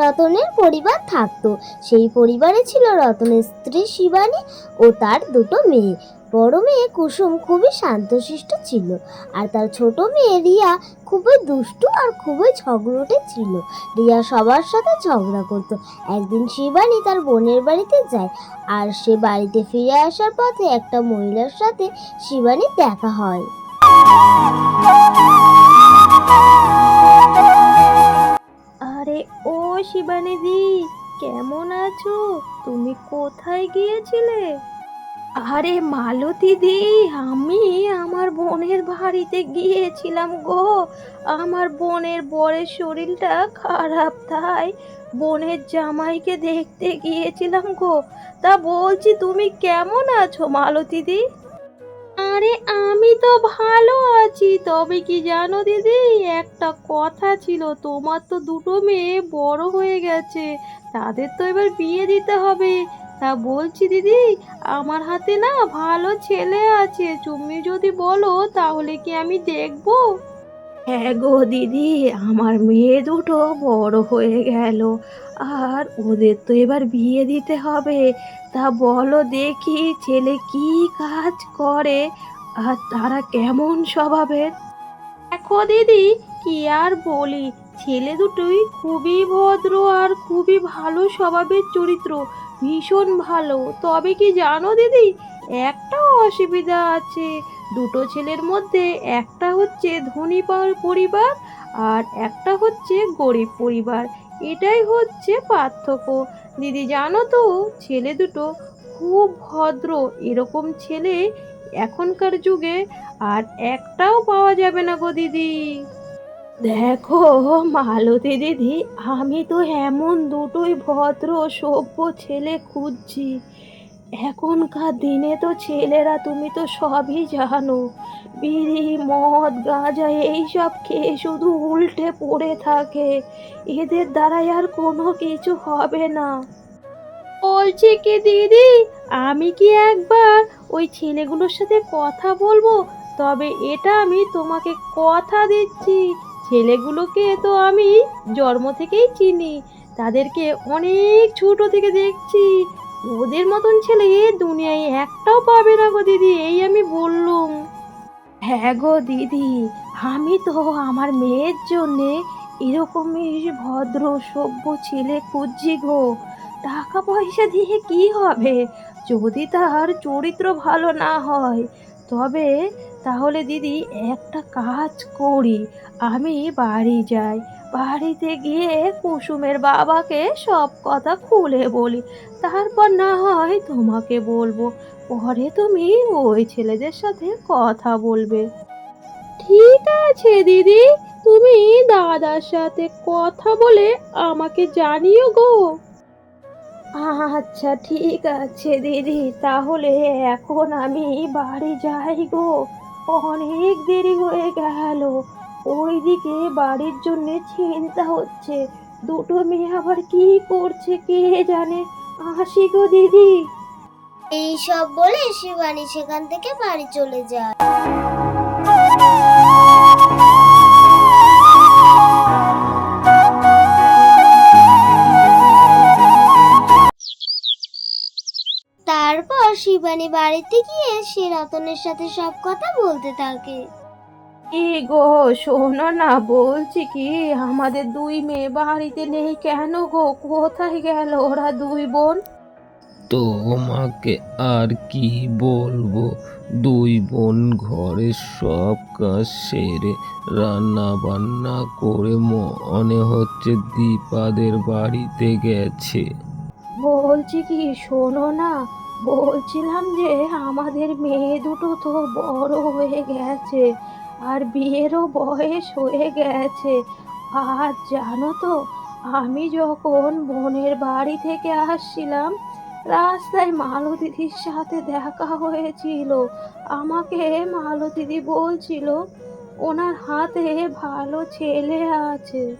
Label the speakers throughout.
Speaker 1: রতনের পরিবার থাকতো। সেই পরিবারে ছিল রতনের স্ত্রী শিবানী ও তার দুটো মেয়ে। বড় মেয়ে কুসুম খুবই শান্তশিষ্ট ছিল আর তার ছোট মেয়ে রিয়া খুবই দুষ্টু আর খুবই ঝগড়টে ছিল। রিয়া সবার সাথে ঝগড়া করত। একদিন শিবানী তার বোনের বাড়িতে যায় আর সে বাড়িতে ফিরে আসার পথে একটা মহিলার সাথে শিবানীর দেখা হয়।
Speaker 2: শিবানিদি কেমন আছো? তুমি কোথায় গিয়েছিলে? আরে মালতী দি, আমি আমার বোনের বাড়িতে গিয়েছিলাম গো। আমার বোনের বরের শরীরটা খারাপ, তাই বোনের জামাইকে দেখতে গিয়েছিলাম গো। তা বলছি, তুমি কেমন আছো মালতী দি? আরে আমি তো ভালো আছি। তবে কি জানো দিদি? একটা কথা ছিল, তোমার তো দুটো মেয়ে বড় হয়ে গেছে, তাদের তো এবার বিয়ে দিতে হবে। তা বলছি দিদি, আমার হাতে না ভালো ছেলে আছে, তুমি যদি বলো তাহলে কি আমি দেখব? হ্যাঁ গো দিদি, আমার মেয়ে দুটো বড় হয়ে গেল। আর ওদের তো এবার বিয়ে দিতে হবে। তা বলো দেখি ছেলে কি কাজ করে? আর তারা কেমন স্বভাবের? দেখো দিদি, কি আর বলি, ছেলে দুটোই খুবই ভদ্র আর খুবই ভালো স্বভাবের চরিত্র, ভীষণ ভালো। তবে কি জানো দিদি একটা অসুবিধা আছে। দুটো ছেলের মধ্যে একটা হচ্ছে ধনী পরিবার আর একটা হচ্ছে গরিব পরিবার। এটাই হচ্ছে পার্থক্য। দিদি, জানো তো, ছেলে দুটো খুব ভদ্র, এরকম ছেলে এখনকার যুগে আর একটাও পাওয়া যাবে না গো দিদি। দেখো, মালতী দিদি, আমি তো এমন দুটোই ভদ্র, সভ্য ছেলে খুঁজছি। এখনকার দিনে তো ছেলেরা, তুমি তো সবই জানো। বিড়ি, মদ, গাঁজা, এইসব খেয়ে শুধু উল্টে পড়ে থাকে। এদের দ্বারাই আর কোনো কিছু হবে না। বলছি কি দিদি, আমি কি একবার ওই ছেলেগুলোর সাথে কথা বলব? তবে এটা আমি তোমাকে কথা দিচ্ছি। ছেলেগুলোকে তো আমি জন্ম থেকেই চিনি। তাদেরকে অনেক ছোট থেকে দেখছি। ওদের মতন ছেলে দুনিয়ায় একটাও পাবে না গো দিদি, এই আমি বললুম। হ্যাঁ গো দিদি, আমি তো আমার মেয়ের জন্যে এরকমই ভদ্র, সভ্য ছেলে খুঁজছি গো। টাকা পয়সা দিয়ে কি হবে? যদি তার চরিত্র ভালো না হয়, তবে তাহলে দিদি একটা কাজ করি, আমি বাড়ি যাই। বাড়িতে গিয়ে কুসুমের বাবাকে সব কথা খুলে বলি। তারপর না হয় তোমাকে বলব। পরে তুমি ওই ছেলেদের সাথে কথা বলবে। ঠিক আছে, দিদি। তুমি দাদার সাথে কথা বলে আমাকে জানিও গো। আচ্ছা ঠিক আছে, দিদি। তাহলে এখন আমি বাড়ি যাই গো। অনেক দেরি হয়ে গেল। ওইদিকে বাড়ির জন্য চিন্তা হচ্ছে। দুটো মেয়ে আবার কি করছে কে জানে? আসি গো দিদি।
Speaker 1: এই সব বলে শিবানী সেখান থেকে বাড়ি চলে যায়। তারপর শিবানী বাড়িতে গিয়ে সে রতনের সাথে সব কথা বলতে থাকে।
Speaker 2: এ গো শোনো না বলছি কি আমাদের দুই মেয়ে বাড়িতে নেই কেন গো? কোথায় গেল ওরা দুই বোন?
Speaker 3: তোমাকে আর কি বলব? দুই বোন ঘরের সব কাজ সেরে রান্না বান্না করে মনে হচ্ছে দীপাদের বাড়িতে গেছে।
Speaker 2: বলছি কি শোনো না বলছিলাম যে আমাদের মেয়ে দুটো তো বড় হয়ে গেছে। আর বিয়েরও বয়স হয়ে গেছে। আর জানো তো, আমি যখন বোনের বাড়ি থেকে আসছিলাম, রাস্তায় মালতীদির সাথে দেখা হয়েছিল। আমাকে মালতীদি বলছিল, ওনার হাতে ভালো ছেলে আছে।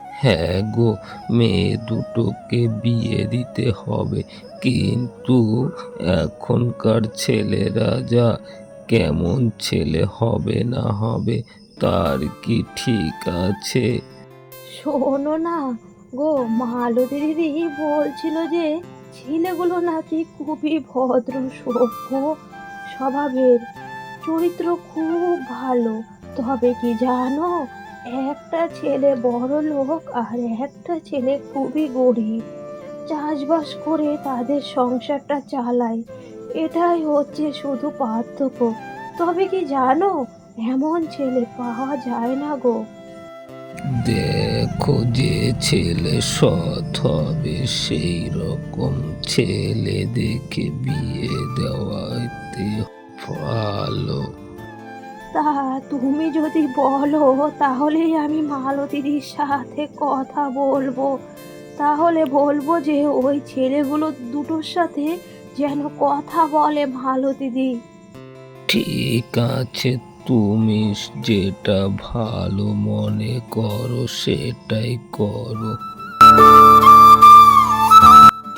Speaker 3: হ্যাঁ গো, মেয়ে দুটোকে বিয়ে দিতে হবে। কিন্তু এখনকার ছেলেরা যা কেমন ছেলে হবে না হবে তার কি ঠিক আছে?
Speaker 2: শোনো না, গো মালতী দিদি বলছিল যে ছেলেগুলো নাকি খুবই ভদ্র, সভ্য স্বভাবের, চরিত্র খুব ভালো। তবে কি জানো, একটা ছেলে বড় লোক আর একটা ছেলে খুবই গরিব। চাষবাস করে তাদের সংসারটা চালায়। এটাই হচ্ছে শুধু পার্থক্য। তবে কি জানো এমন ছেলে পাওয়া যায় না গো।
Speaker 3: দেখো যে ছেলে সৎ হবে সেই রকম ছেলে দেখে বিয়ে দেওয়াতে ভালো।
Speaker 2: তা তুমি যদি বলো তাহলেই আমি মালতীদির সাথে কথা বলব। তাহলে বলব যে ওই ছেলেগুলো দুটোর সাথে যেন কথা বলে ভালো দিদি।
Speaker 3: ঠিক আছে তুমি যেটা ভালো মনে করো সেটাই করো।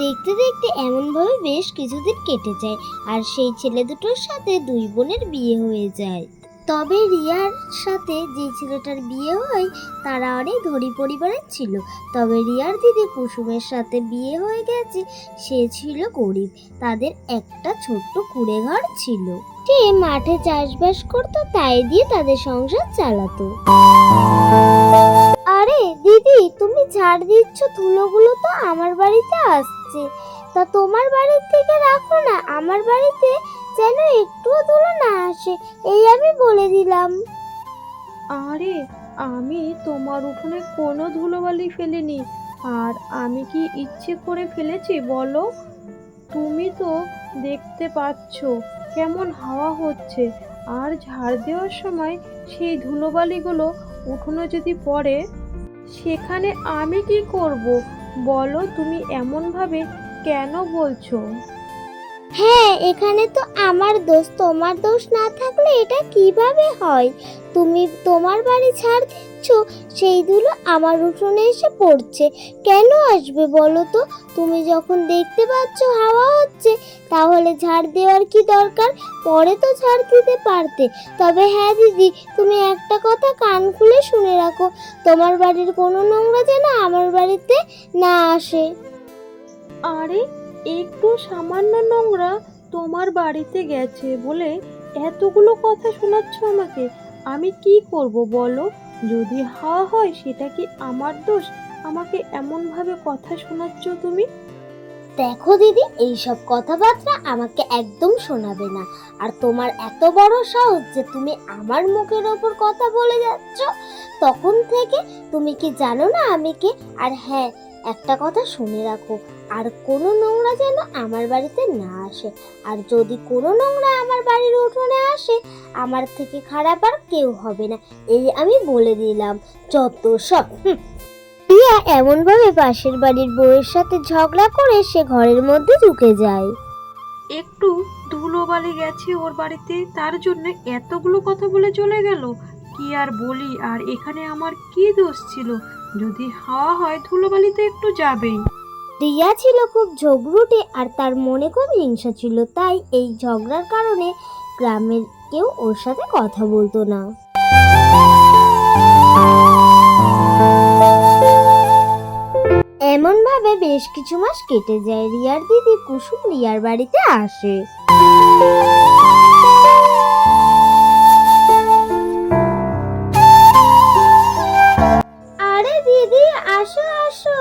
Speaker 1: দেখতে দেখতে এমনভাবে বেশ কিছুদিন কেটে যায় আর সেই ছেলে দুটোর সাথে দুই বোনের বিয়ে হয়ে যায়। তবে রিয়ার সাথে যে ছেলেটার বিয়ে হয়, তারা অনেক ধনী পরিবারের ছিল। তবে রিয়ার দিদি কুসুমের সাথে বিয়ে হয়ে গেছে, সে ছিল গরিব। তাদের একটা ছোট্ট কুড়ে ঘর ছিল। সে মাঠে চাষবাস করতো, তাই দিয়ে তাদের সংসার চালাতো। আরে, দিদি, তুমি ঝাড় দিচ্ছ, ধুলোগুলো তো আমার বাড়িতে আসছে। তা তোমার বাড়ির থেকে রাখো না, আমার বাড়িতে যেন একটুও ধুলো না আসে, এই আমি বলে দিলাম।
Speaker 2: আরে, আমি তোমার উঠোনে কোনো ধুলোবালি ফেলিনি, আর আমি কি ইচ্ছে করে ফেলেছি বলো? তুমি তো দেখতে পাচ্ছ কেমন হাওয়া হচ্ছে, আর ঝাড় দেওয়ার সময় সেই ধুলোবালিগুলো উঠোনে যদি পড়ে, সেখানে আমি কি করব? বলো তুমি এমনভাবে কেন বলছো?
Speaker 1: হ্যাঁ এখানে তো আমার দোষ, তোমার দোষ না থাকলে এটা কীভাবে হয়? তুমি তোমার বাড়ি ছাড় দিচ্ছ, সেই ধুলো আমার উঠোনে এসে পড়ছে। কেন আসবে বলো তো? তুমি যখন দেখতে পাচ্ছ হাওয়া হচ্ছে, তাহলে ঝাড় দেওয়ার কি দরকার? পরে তো ঝাড় দিতে পারতে। তবে হ্যাঁ দিদি, তুমি একটা কথা কান খুলে শুনে রাখো। তোমার বাড়ির কোনো নোংরা যেন আমার বাড়িতে না আসে।
Speaker 2: আরে একটু সামান্য নোংরা তোমার বাড়িতে গেছে বলে এতগুলো কথা শোনাচ্ছ আমাকে। আমি কি করব বলো? যদি হাওয়া হয়, সেটা কি আমার দোষ? আমাকে এমনভাবে কথা শোনাচ্ছ তুমি?
Speaker 1: দেখো দিদি, এইসব কথাবার্তা আমাকে একদম শোনাবে না। আর তোমার এত বড় সাহস যে তুমি আমার মুখের ওপর কথা বলে যাচ্ছ, তখন থেকে তুমি কি জানো না আমি কে? আর হ্যাঁ একটা কথা শুনে রাখো, আর কোনো নোংরা যেন আমার বাড়িতে না আসে। আর যদি কোনো নোংরা আমার বাড়ির উঠোনে আসে, আমার থেকে খারাপ আর কেউ হবে না, এই আমি বলে দিলাম। যত সব রিয়া এমনভাবে পাশের বাড়ির বউয়ের সাথে ঝগড়া করে সে ঘরের মধ্যে ঢুকে যায়।
Speaker 2: একটু ধুলোবালি গেছে ওর বাড়িতে তার জন্য এতগুলো কথা বলে চলে গেল। কি আর বলি আর এখানে আমার কি দোষ ছিল? যদি হাওয়া হয় ধুলোবালি তো একটু যাবেই।
Speaker 1: রিয়া ছিল খুব ঝগড়ুটে আর তার মনে খুব হিংসা ছিল তাই এই ঝগড়ার কারণে গ্রামের কেউ ওর সাথে কথা বলতো না। এমন ভাবে বেশ কিছু মাস কেটে যায় রিয়ার দিদি কুসুম রিয়ার বাড়িতে আসে। আরে দিদি, আসো আসো।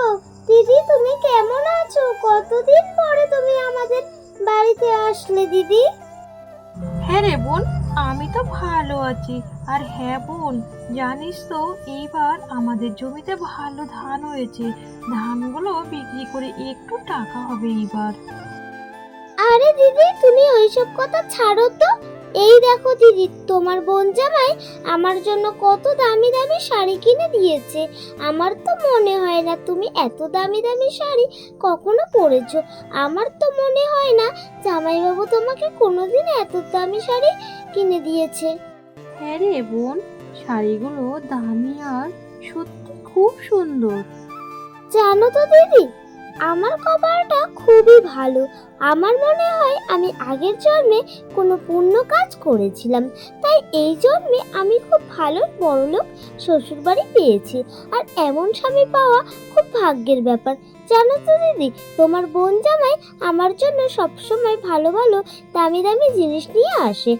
Speaker 1: দিদি, তুমি কেমন আছো? কতদিন পরে তুমি আমাদের বাড়িতে আসলে দিদি?
Speaker 2: হ্যাঁ রে বোন আমি তো ভালো আছি। আর হ্যাঁ বোন, জানিস তো, এইবার আমাদের জমিতে ভালো ধান হয়েছে। ধানগুলো বিক্রি করে একটু টাকা হবে এইবার।
Speaker 1: আরে দিদি, তুমি ওইসব কথা ছাড়ো তো। এই দেখো দিদি তোমার বোন জামাই আমার জন্য কত দামি দামি শাড়ি কিনে দিয়েছে। আমার তো মনে হয় না তুমি এত দামি দামি শাড়ি কখনো পরেছো। আমার তো মনে হয় না জামাইবাবু তোমাকে কোনোদিন এত দামি শাড়ি কিনে দিয়েছে।
Speaker 2: হ্যাঁ রে বোন শাড়িগুলো দামি আর সত্যি খুব সুন্দর।
Speaker 1: জানো তো দিদি আমার কপালটা খুবই ভালো। আমার মনে হয় আমি আগের জন্মে কোনো পুণ্য কাজ করেছিলাম। তাই এই জন্মে আমি খুব ভালো বড়লোক শ্বশুরবাড়ি পেয়েছি। আর এমন স্বামী পাওয়া খুব ভাগ্যের ব্যাপার। জানো তো দিদি, তোমার বোন জামাই আমার জন্য সবসময় ভালো ভালো দামি দামি জিনিস নিয়ে আসে।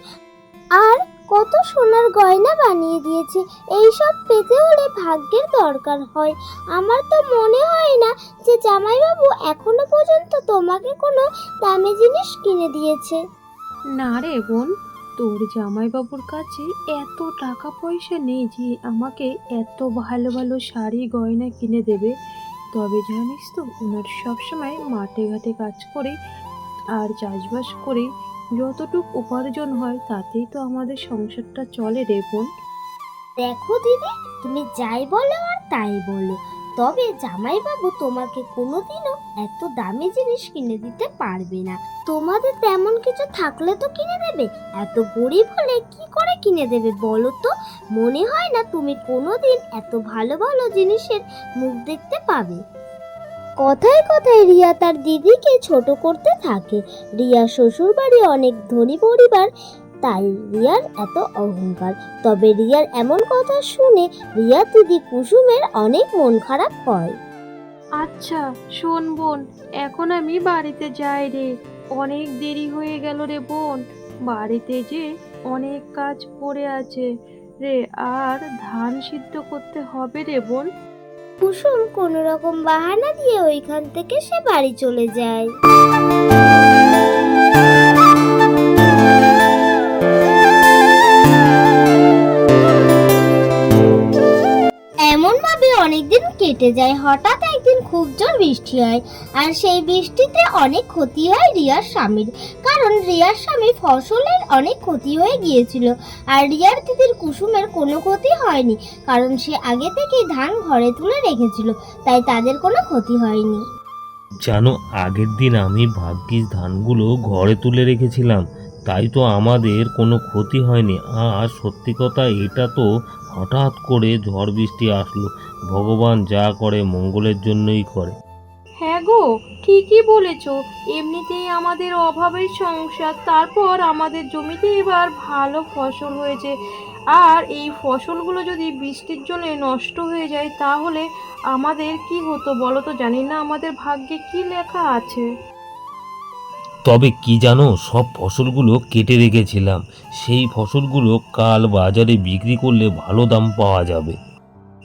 Speaker 1: আর কত সোনার গয়না বানিয়ে দিয়েছে। এই সব পেতে হলে ভাগ্যের দরকার হয়। আমার তো মনে হয় না যে জামাইবাবু এখনও পর্যন্ত তোমাকে কোনো দামি জিনিস কিনে দিয়েছে।
Speaker 2: না রে বোন, তোর জামাইবাবুর কাছে এত টাকা পয়সা নেই যে আমাকে এত ভালো ভালো শাড়ি, গয়না কিনে দেবে। তবে জানিস তো, ওনার সবসময় মাঠে ঘাটে কাজ করে আর চাষবাস করে যতটুকু উপার্জন হয় তাতেই তো আমাদের সংসারটা চলে রে বোন।
Speaker 1: দেখো দিদি, তুমি যাই বলো আর তাই বলো। তবে জামাইবাবু তোমাকে কোনোদিনও এত দামি জিনিস কিনে দিতে পারবে না। তোমাদের তেমন কিছু থাকলে তো কিনে দেবে। এত গরিব হলে কি করে কিনে দেবে বলো তো? মনে হয় না তুমি কোনোদিন এত ভালো ভালো জিনিসের মুখ দেখতে পাবে। কথায় কথায় রিয়া তার দিদিকে ছোট করতে থাকে। রিয়া শ্বশুরবাড়ি অনেক ধনী পরিবার, তাই রিয়ার এত অহংকার। তবে রিয়ার এমন কথা শুনে রিয়া দিদি কুসুমের অনেক মন খারাপ হয়।
Speaker 2: আচ্ছা শোন বোন, এখন আমি বাড়িতে যাই রে। অনেক দেরি হয়ে গেল রে বোন। বাড়িতে যে অনেক কাজ পড়ে আছে। রে, আর ধান সিদ্ধ করতে হবে রে বোন?
Speaker 1: কুসুম কোনো রকম বাহানা দিয়ে ওইখান থেকে সে বাড়ি চলে যায়। এমন ভাবে অনেকদিন কেটে যায়, হঠাৎ একদিন খুব জোর বৃষ্টি হয়, আর সেই বৃষ্টিতে অনেক ক্ষতি হয় রিয়ার স্বামীর। কারণ রিয়ার স্বামী ফসলের অনেক ক্ষতি হয়ে গিয়েছিল, আর রিয়ার দিদির কুসুমের কোনো ক্ষতি হয়নি, কারণ সে আগে থেকেই ধান ঘরে তুলে রেখেছিল, তাই তাদের কোনো ক্ষতি হয়নি।
Speaker 3: জানো, আগের দিন আমি ভাগ্যিস ধানগুলো ঘরে তুলে রেখেছিলাম, তাই তো আমাদের কোনো ক্ষতি হয়নি, আর সত্যি কথা এটা তো হঠাৎ করে ঝড় বৃষ্টি আসলো, ভগবান যা করে মঙ্গলের জন্যই করে।
Speaker 2: হ্যাঁ গো ঠিকই বলেছ। এমনিতেই আমাদের অভাবের সংসার তারপর আমাদের জমিতে এবার ভালো ফসল হয়েছে। আর এই ফসলগুলো যদি বৃষ্টির জন্য নষ্ট হয়ে যায় তাহলে আমাদের কি হতো বলো তো? জানি না আমাদের ভাগ্যে কি লেখা আছে।
Speaker 3: তবে কি জানো সব ফসলগুলো কেটে রেখেছিলাম। সেই ফসলগুলো কাল বাজারে বিক্রি করলে ভালো দাম পাওয়া যাবে।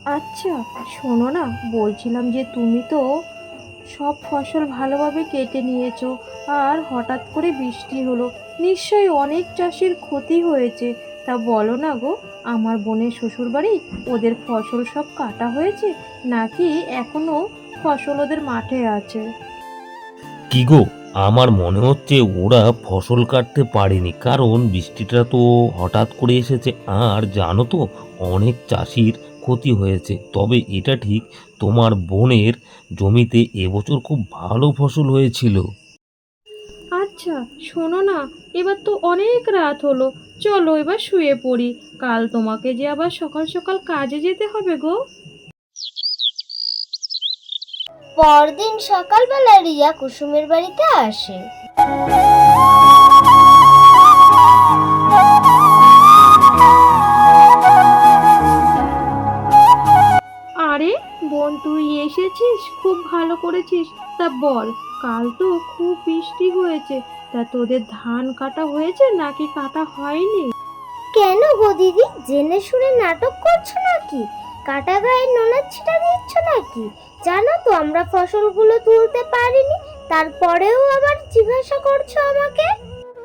Speaker 2: আচ্ছা শোনো না বলছিলাম যে তুমি তো সব ফসল ভালোভাবে কেটে নিয়েছ আর হঠাৎ করে বৃষ্টি হলো। নিশ্চয়ই অনেক চাষির ক্ষতি হয়েছে। তা বলো না গো, আমার বোনের শ্বশুরবাড়ি ওদের ফসল সব কাটা হয়েছে নাকি এখনও ফসল ওদের মাঠে আছে?
Speaker 3: কি গো, আমার মনে হচ্ছে ওরা ফসল কাটতে পারেনি, কারণ বৃষ্টিটা তো হঠাৎ করে এসেছে। আর জানো তো, অনেক চাষির ক্ষতি হয়েছে। তবে এটা ঠিক তোমার বোনের জমিতে এবছর খুব ভালো ফসল হয়েছিল।
Speaker 2: আচ্ছা শোনো না এবার তো অনেক রাত হলো। চলো এবার শুয়ে পড়ি। কাল তোমাকে যে আবার সকাল সকাল কাজে যেতে হবে গো।
Speaker 1: পরদিন সকালবেলা রিয়া কুসুমের বাড়িতে আসে।
Speaker 2: আরে বোন তুই এসেছিস? খুব ভালো করেছিস। তা বল কাল তো খুব বৃষ্টি হয়েছে। তা তোদের ধান কাটা হয়েছে নাকি কাটা হয়নি?
Speaker 1: কেন গো দিদি? জেনে শুনে নাটক করছ নাকি? কাটা গায়ে নোনা ছিটা দিচ্ছ নাকি? জানো তো আমরা ফসলগুলো তুলতে পারিনি তারপরেও আবার জিজ্ঞাসা করছ আমাকে?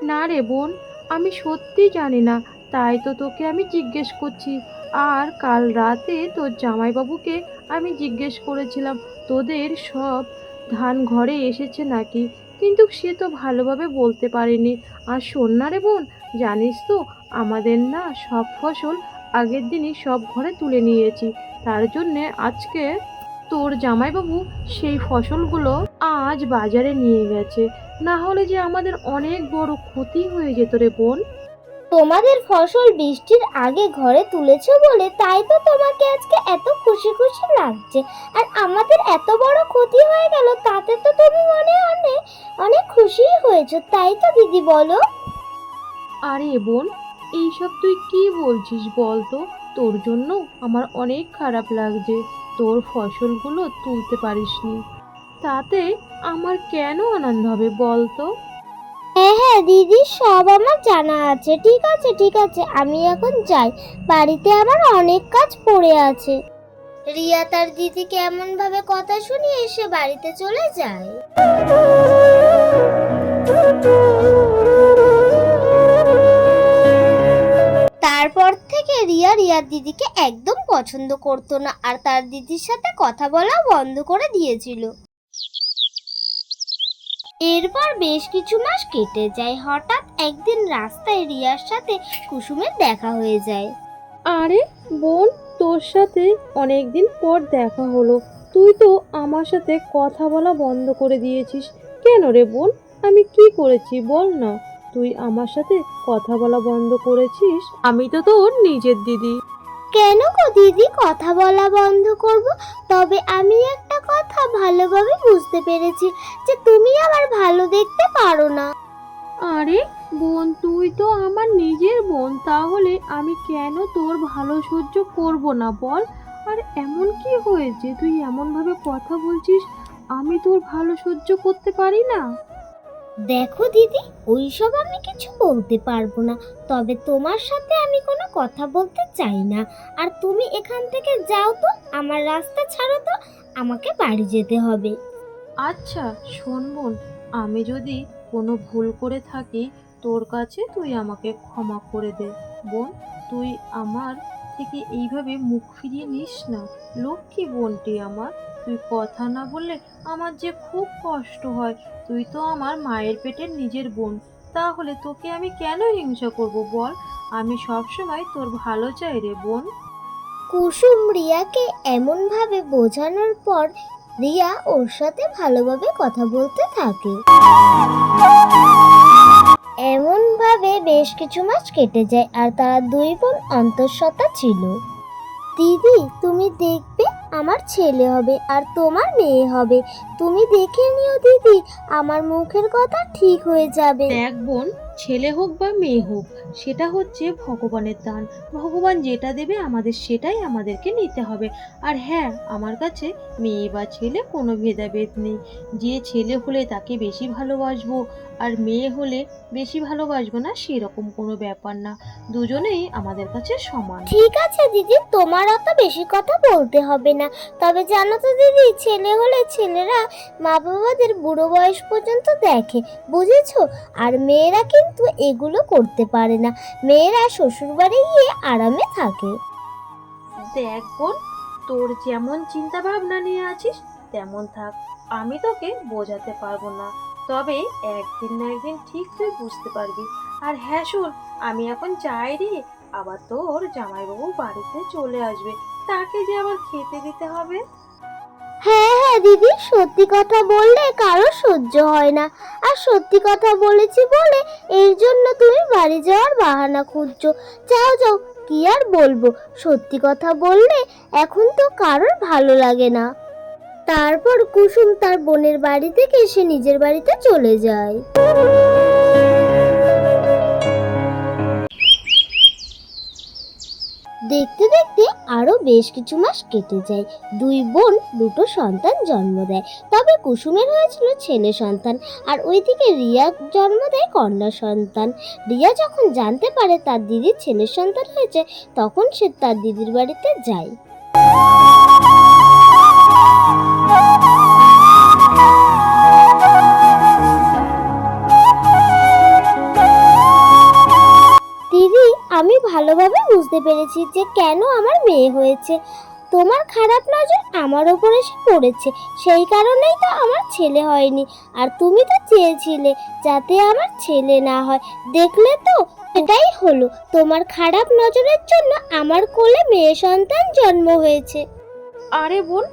Speaker 2: না রে বোন আমি সত্যি জানি না। তাই তো তোকে আমি জিজ্ঞেস করছি। আর কাল রাতে তোর জামাইবাবুকে আমি জিজ্ঞেস করেছিলাম, তোদের সব ধান ঘরে এসেছে নাকি? কিন্তু সে তো ভালোভাবে বলতে পারেনি। আর শোন না রে বোন, জানিস তো, আমাদের না সব ফসল আগের দিনই সব ঘরে তুলে নিয়েছি। তার জন্যে আজকে তোর জামাইবাবু সেই ফসলগুলো আজ বাজারে নিয়ে গেছে। না হলে যে আমাদের অনেক বড় ক্ষতি হয়ে যেত রে বোন।
Speaker 1: তোমাদের ফসল বৃষ্টির আগে ঘরে তুলেছো বলে, তাই তো তোমাকে আজকে এত খুশি খুশি লাগছে। আর আমাদের এত বড় ক্ষতি হয়ে গেল, তাতে তো তুমি মনে অনেক অনেক খুশি হয়েছো, তাই তো দিদি বলো।
Speaker 2: আরে বোন, এইসব তুই কি বলছিস বল তো তোর জন্য আমার অনেক খারাপ লাগছে। তোর ফসলগুলো তুলতে পারিসনি। তাতে আমার কেন আনন্দ হবে বল তো
Speaker 1: হ্যাঁ হ্যাঁ দিদি, সব আমার জানা আছে। ঠিক আছে ঠিক আছে, আমি এখন যাই। বাড়িতে আমার অনেক কাজ পড়ে আছে। রিয়া তার দিদিকে এমন ভাবে কথা শুনিয়ে এসে বাড়িতে চলে যায়। তারপর থেকে রিয়া রিয়ার দিদিকে একদম পছন্দ করতো না। আর তার দিদির সাথে কথা বলা বন্ধ করে দিয়েছিল। এরপর বেশ কিছু মাস কেটে যায়। হঠাৎ একদিন রাস্তায় রিয়ার সাথে কুসুমের দেখা হয়ে যায়।
Speaker 2: আরে, বোন, তোর সাথে অনেক দিন পর দেখা হলো। তুই তো আমার সাথে কথা বলা বন্ধ করে দিয়েছিস। কেন রে বোন? আমি কি করেছি বল না। তুই আমার সাথে কথা বলা বন্ধ করেছিস? আমি তো তোর নিজের দিদি।
Speaker 1: কেন গো দিদি? কথা বলা বন্ধ করব। তবে আমি একটা কথা ভালোভাবে বুঝতে পেরেছি, যে তুমি আমার ভালো দেখতে পারো না।
Speaker 2: আরে বোন, তুই তো আমার নিজের বোন, তাহলে আমি কেন তোর ভালো সহ্য করব না বল? আর এমন কি হয়েছে? তুই এমনভাবে কথা বলছিস, আমি তোর ভালো সহ্য করতে পারি না?
Speaker 1: দেখো দিদি, ওইসব আমি কিছু বলতে পারব না। তবে তোমার সাথে আমি কোনো কথা বলতে চাই না। আর তুমি এখান থেকে যাও তো, আমার রাস্তা ছাড়ো তো, আমাকে বাড়ি যেতে হবে।
Speaker 2: আচ্ছা শোন বোন, আমি যদি কোনো ভুল করে থাকি, তোর কাছে তুই আমাকে ক্ষমা করে দে। বোন, তুই আমার থেকে এইভাবে মুখ ফিরিয়ে নিস না। লক্ষ্মী বোনটি আমার। তুই কথা না বললে আমার যে খুব কষ্ট হয়। তুই তো আমার মায়ের পেটের নিজের বোন। তাহলে তোকে আমি কেন হিংসা করব বল? আমি সবসময় তোর ভালো চাই রে বোন।
Speaker 1: কুসুম রিয়াকে এমনভাবে বোঝানোর পর রিয়া ওর সাথে ভালোভাবে কথা বলতে থাকে। এমনভাবে বেশ কিছু মাস কেটে যায় আর তারা দুই বোন অন্তঃসত্ত্বা ছিল। দিদি, তুমি দেখবে আমার ছেলে হবে আর তোমার মেয়ে হবে। তুমি দেখে নিও দিদি, আমার মুখের কথা ঠিক হয়ে যাবে।
Speaker 2: এক বোন ছেলে হোক বা মেয়ে হোক, সেটা হচ্ছে ভগবানের দান। ভগবান যেটা দেবে আমাদের সেটাই আমাদেরকে নিতে হবে। আর হ্যাঁ আমার কাছে মেয়ে বা ছেলে কোনো ভেদাভেদ নেই। যে ছেলে হলে তাকে বেশি ভালোবাসবো, আর মেয়ে হলে বেশি ভালোবাসবো না, সেরকম কোনো ব্যাপার না। দুজনেই আমাদের কাছে সমান।
Speaker 1: ঠিক আছে দিদি, তোমার অত বেশি কথা বলতে হবে না। তবে জানো তো দিদি, ছেলে হলে ছেলেরা মা বাবাদের বুড়ো বয়স পর্যন্ত দেখে, বুঝেছ? আর মেয়েরা কিন্তু এগুলো করতে পারে না। মেয়েরা শ্বশুরবাড়ি গিয়ে আরামে থাকে।
Speaker 2: দেখ বোন তোর যেমন চিন্তা ভাবনা নিয়ে আছিস তেমন থাক। আমি তোকে বোঝাতে পারব না। তবে একদিন না একদিন ঠিক তুই বুঝতে পারবি। আর হ্যাঁ শোন আমি এখন যাই রে আবার তোর জামাইবাবু বাড়িতে চলে আসবে। তাকে যে আবার খেতে দিতে হবে?
Speaker 1: হ্যাঁ হ্যাঁ দিদি সত্যি কথা বললে কারও সহ্য হয় না। আর সত্যি কথা বলেছি বলে এর জন্য তুমি বাড়ি যাওয়ার বাহানা খুঁজছো। যাও যাও, কি আর বলব? সত্যি কথা বললে এখন তো কারোর ভালো লাগে না। তারপর কুসুম তার বোনের বাড়ি থেকে এসে নিজের বাড়িতে চলে যায়। দেখতে দেখতে আরও বেশ কিছু মাস কেটে যায়। দুই বোন দুটো সন্তান জন্ম দেয়। তবে কুসুমের হয়েছিল ছেলে সন্তান আর ওইদিকে রিয়া জন্ম দেয় কন্যা সন্তান। রিয়া যখন জানতে পারে তার দিদির ছেলে সন্তান হয়েছে, তখন সে তার দিদির বাড়িতে যায়। বুঝতে পেরেছি যে কেন আমার মেয়ে হয়েছে। তোমার খারাপ নজর আমার ওপর এসে পড়েছে। সেই কারণেই তো আমার ছেলে হয়নি। আর তুমি তো চেয়েছিলে যাতে আমার ছেলে না হয়। দেখলে তো এটাই হলো, তোমার খারাপ নজরের জন্য আমার কোলে মেয়ে সন্তান জন্ম হয়েছে।
Speaker 2: আরে বোন,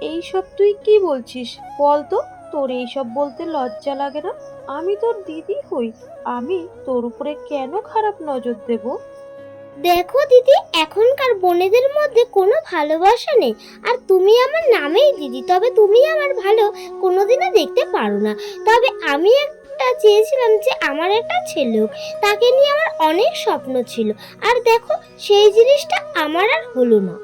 Speaker 2: এইসব তুই কি বলছিস? বল তো, তোর এইসব বলতে লজ্জা লাগে না? আমি তোর দিদি হই। আমি তোর উপরে কেন খারাপ নজর দেব?
Speaker 1: দেখো দিদি, এখনকার বোনেদের মধ্যে কোনো ভালোবাসা নেই। আর তুমি আমার নামেই দিদি, তবে তুমি আমার ভালো কোনোদিনও দেখতে পারো না। তবে আমি একটা চেয়েছিলাম যে আমার একটা ছেলে তাকে নিয়ে আমার অনেক স্বপ্ন ছিল। আর দেখো, সেই জিনিসটা আমার আর হলো না।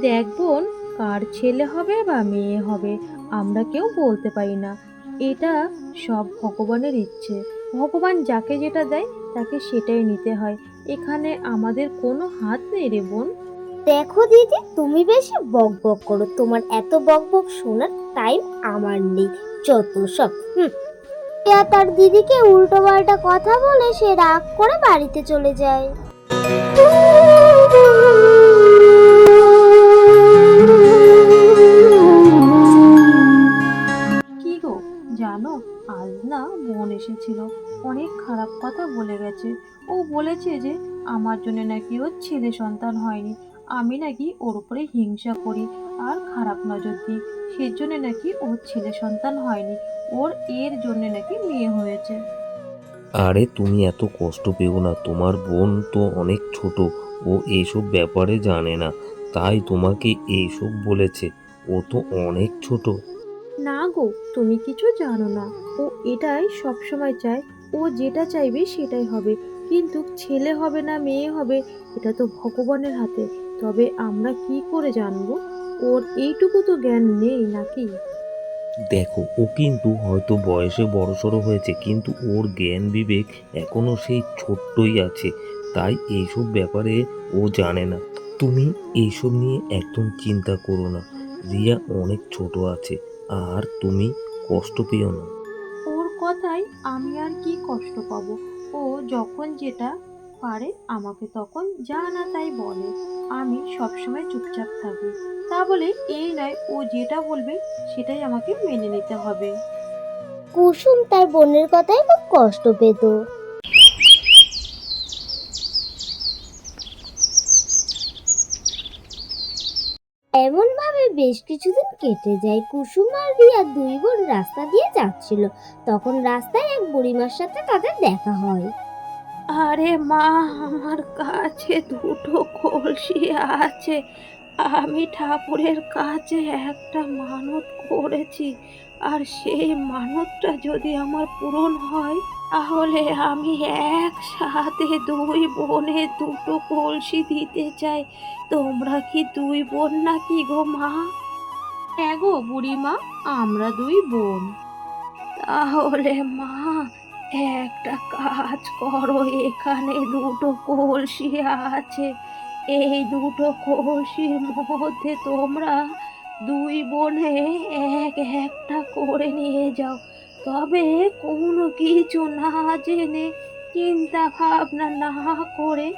Speaker 2: দেখ বোন, কার ছেলে হবে বা মেয়ে হবে, আমরা কেউ বলতে পারি না। এটা সব ভগবানের ইচ্ছে। ভগবান যাকে যেটা দেয়, তাকে সেটাই নিতে হয়। এখানে আমাদের কোনো হাত নেই রে বোন।
Speaker 1: দেখো দিদি তুমি বেশি বক বক করো। তোমার এত বক বক শোনার টাইম আমার নেই। যত সব হুম। তার দিদিকে উল্টো পাল্টা কথা বলে সে রাগ করে বাড়িতে চলে যায়।
Speaker 2: কি গো জানো আজ না বোন এসেছিল। অনেক খারাপ কথা বলে গেছে। ও বলেছে যে আমার জন্য নাকি ওর ছেলে সন্তান হয়নি। আমি নাকি ওর উপরে হিংসা করি আর খারাপ নজর দিই। সেজন্য নাকি ওর ছেলে সন্তান হয়নি। ওর এর জন্য নাকি মেয়ে হয়েছে।
Speaker 3: আরে তুমি এত কষ্ট পেও না। তোমার বোন তো অনেক ছোট। ও এইসব ব্যাপারে জানে না। তাই তোমাকে এইসব বলেছে। ও তো অনেক ছোট।
Speaker 2: না গো তুমি কিছু জানো না। ও এটাই সবসময় চায় ও যেটা চাইবে সেটাই হবে। কিন্তু ছেলে হবে না, মেয়ে হবে, এটা তো ভগবানের হাতে। তবে আমরা কি করে জানব? ওর এইটুকু তো জ্ঞান নেই নাকি?
Speaker 3: দেখো, ও কিন্তু হয়তো বয়সে বড়সড় হয়েছে, কিন্তু ওর জ্ঞান বিবেক এখনও সেই ছোট্টই আছে। তাই এইসব ব্যাপারে ও জানে না। তুমি এইসব নিয়ে একদম চিন্তা করো না। রিয়া অনেক ছোট আছে, আর তুমি কষ্ট পেও না।
Speaker 2: আমি আর কি কষ্ট পাবো? ও যখন যেটা পারে আমাকে তখন যা না তাই বলে। আমি সবসময় চুপচাপ থাকি। তা বলে এই নয়, ও যেটা বলবে সেটাই আমাকে মেনে নিতে হবে।
Speaker 1: কুসুম তার বোনের কথায় খুব কষ্ট পেত। এমন বেশ কিছুদিন কেটে যায়। কুসুম আর রিয়া দুই বোন রাস্তা দিয়ে যাচ্ছিল। তখন রাস্তায় এক বুড়িমার সাথে তাদের দেখা হয়।
Speaker 2: আরে মা, আমার কাছে দুটো কলসি আছে। আমি ঠাকুরের কাছে একটা মানত করেছি। আর সেই মানতটা যদি আমার পূরণ হয় তাহলে আমি একসাথে দুই বোনে দুটো কলসি দিতে চাই। তোমরা কি দুই বোন নাকি গো মা? হ্যাঁ গো বুড়িমা আমরা দুই বোন। তাহলে মা একটা কাজ করো এখানে দুটো কলসি আছে। এই দুটো কলসির মধ্যে তোমরা দুই বোনে এক একটা করে নিয়ে যাও। তবে কোনো কিছু না জেনে চিন্তা ভাবনা না করে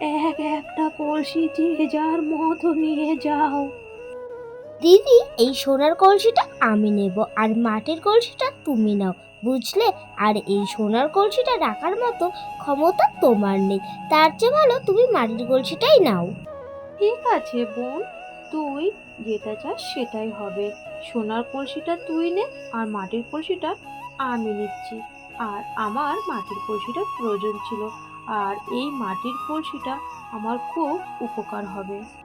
Speaker 2: এক একটা কলসি যে যার মতো নিয়ে যাও।
Speaker 1: দিদি এই সোনার কলসিটা আমি নেব আর মাটির কলসিটা তুমি নাও বুঝলে? আর এই সোনার কলসিটা রাখার মতো ক্ষমতা তোমার নেই তার চেয়ে ভালো তুমি মাটির কলসিটাই নাও।
Speaker 2: ঠিক আছে বোন তুই যেটা চাস সেটাই হবে। সোনার কলসিটা তুই নে আর মাটির কলসিটা আমি নিচ্ছি। আর আমার মাটির কলসিটা প্রয়োজন ছিল। আর এই মাটির কলসিটা আমার খুব উপকার হবে।